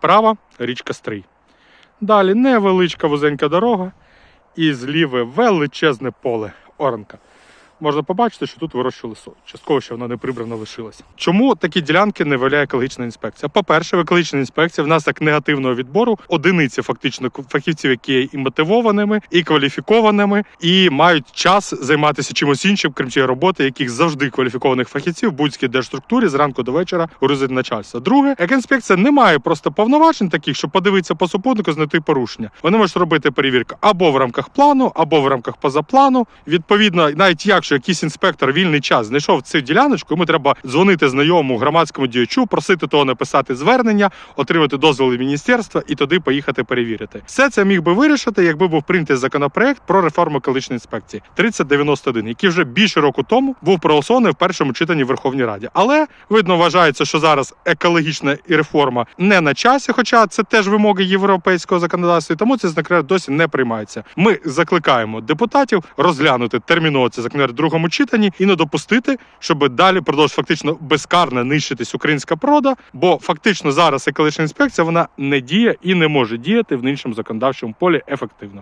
Права річка Стрий. Далі невеличка вузенька дорога і зліве величезне поле оранка. Можна побачити, що тут вирощували сою. Частково ще вона не прибрана лишилася. Чому такі ділянки не виявляє екологічна інспекція? По-перше, в екологічній інспекції в нас як негативного відбору одиниці фактично фахівців, які є і мотивованими, і кваліфікованими, і мають час займатися чимось іншим, крім цієї роботи, яких завжди кваліфікованих фахівців в будь-якій держструктурі зранку до вечора грузить начальство. Друге, екінспекція не має просто повноважень таких, щоб подивитися по супутнику, знайти порушення. Вони можуть робити перевірку або в рамках плану, або в рамках позаплану. Відповідно, навіть якщо якийсь інспектор вільний час знайшов цю діляночку, йому треба дзвонити знайомому громадському діячу, просити того написати звернення, отримати дозвіл міністерства і туди поїхати перевірити. Все це міг би вирішити, якби був прийнятий законопроект про реформу екологічної інспекції 3091, який вже більше року тому був проголосований в першому читанні в Верховній Раді. Але видно, вважається, що зараз екологічна реформа не на часі, хоча це теж вимоги європейського законодавства, і тому цей законопроект досі не приймається. Ми закликаємо депутатів розглянути терміново цей законопроект другому читанні і не допустити, щоб далі продовж фактично безкарно нищитись українська природа, бо фактично зараз екологічна інспекція вона не діє і не може діяти в іншому законодавчому полі ефективно.